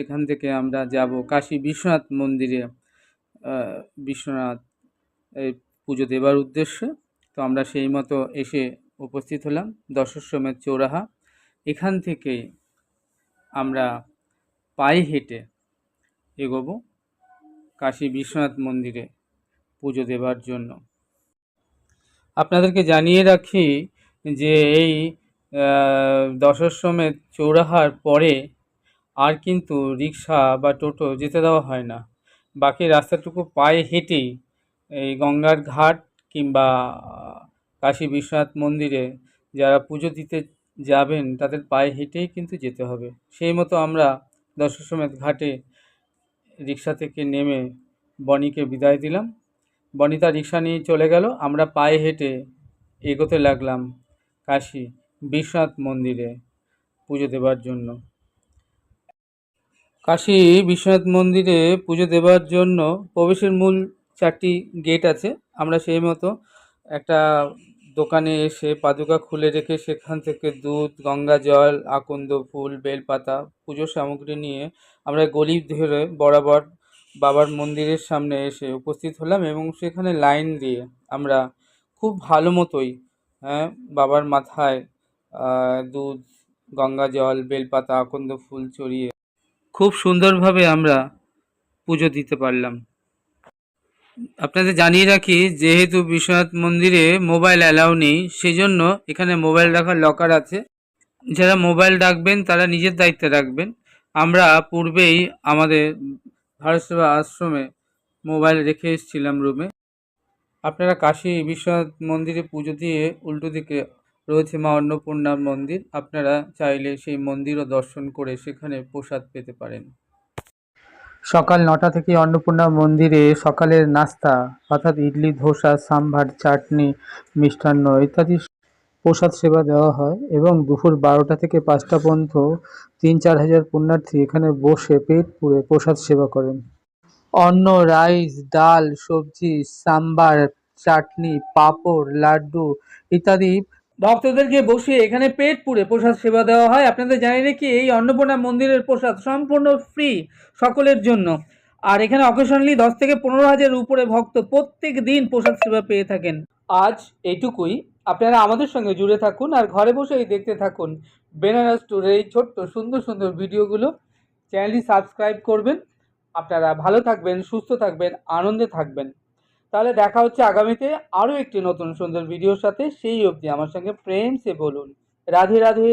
সেখান থেকে আমরা যাব কাশী বিশ্বনাথ মন্দিরে বিশ্বনাথ এই পুজো দেবার উদ্দেশ্যে। তো আমরা সেই মতো এসে উপস্থিত হলাম দশশ্রমের চৌরাহা। এখান থেকেই আমরা পায়ে হেঁটে এগোবো কাশী বিশ্বনাথ মন্দিরে পুজো দেবার জন্য। আপনাদেরকে জানিয়ে রাখি যে এই আহ, চৌরাহার পরে আর কিন্তু রিক্সা বা টোটো যেতে দেওয়া হয় না। বাকি রাস্তাটুকু পায়ে হেঁটেই এই গঙ্গার ঘাট কিংবা কাশী বিশ্বনাথ মন্দিরে যারা পুজো দিতে যাবেন, তাদের পায়ে হেঁটেই কিন্তু যেতে হবে। সেই মতো আমরা দশাশ্রমের ঘাটে রিক্সা থেকে নেমে বনিকে বিদায় দিলাম। বনি তার রিক্সা নিয়ে চলে গেল। আমরা পায়ে হেঁটে এগোতে লাগলাম কাশী বিশ্বনাথ মন্দিরে পুজো দেবার জন্য। কাশী বিশ্বনাথ মন্দিরে পুজো দেবার জন্য প্রবেশের মূল চারটি গেট আছে। আমরা সেই মতো একটা দোকানে এসে পাদুকা খুলে রেখে সেখান থেকে দুধ, গঙ্গা জল, আকন্দ ফুল, বেলপাতা, পুজোর সামগ্রী নিয়ে আমরা গলি ধরে বরাবর বাবার মন্দিরের সামনে এসে উপস্থিত হলাম এবং সেখানে লাইন দিয়ে আমরা খুব ভালো মতোই হ্যাঁ বাবার মাথায় দুধ, গঙ্গা জল, বেলপাতা, আকন্দ ফুল চড়িয়ে খুব সুন্দরভাবে আমরা পুজো দিতে পারলাম। আপনাদের জানিয়ে রাখি, যেহেতু বিশ্বনাথ মন্দিরে মোবাইল অ্যালাউ নেই, সেজন্য এখানে মোবাইল রাখার লকার আছে। যারা মোবাইল রাখবেন, তারা নিজের দায়িত্বে রাখবেন। আমরা পূর্বেই আমাদের ভারত সেবা আশ্রমে মোবাইল রেখে এসেছিলাম রুমে। আপনারা কাশী বিশ্বনাথ মন্দিরে পুজো দিয়ে উল্টো দিকে রয়েছে মা অন্নপূর্ণা মন্দির। আপনারা চাইলে সেই মন্দিরও দর্শন করে সেখানে প্রসাদ পেতে পারেন। সকাল নটা থেকে অন্নপূর্ণা মন্দিরে সকালের নাস্তা, অর্থাৎ ইডলি, ধোসা, সাম্ভার, চাটনি, মিষ্টান্ন ইত্যাদি প্রসাদ সেবা দেওয়া হয় এবং দুপুর বারোটা থেকে পাঁচটা পর্যন্ত তিন চার হাজার পুণ্যার্থী এখানে বসে পেট পুড়ে প্রসাদ সেবা করেন। অন্ন, রাইস, ডাল, সবজি সাম্বার চাটনি, পাঁপড়, লাড্ডু ইত্যাদি ভক্তদেরকে বসিয়ে এখানে পেট পুড়ে প্রসাদ সেবা দেওয়া হয়। আপনাদের জানিয়ে রেখে, এই অন্নপূর্ণা মন্দিরের প্রসাদ সম্পূর্ণ ফ্রি সকলের জন্য। আর এখানে অকেশনলি দশ থেকে পনেরো হাজার উপরে ভক্ত প্রত্যেক দিন প্রসাদ সেবা পেয়ে থাকেন। আজ এইটুকুই আপনারা আমাদের সঙ্গে জুড়ে থাকুন আর ঘরে বসেই দেখতে থাকুন বেনারস ট্যুরের এই ছোট্ট সুন্দর সুন্দর ভিডিওগুলো। চ্যানেলটি সাবস্ক্রাইব করবেন। আপনারা ভালো থাকবেন, সুস্থ থাকবেন, আনন্দে থাকবেন। তাহলে দেখা হচ্ছে আগামীতে আরও একটি নতুন সুন্দর ভিডিওর সাথে। সেই অবধি আমার সঙ্গে প্রেম সে বলুন। রাধে রাধে।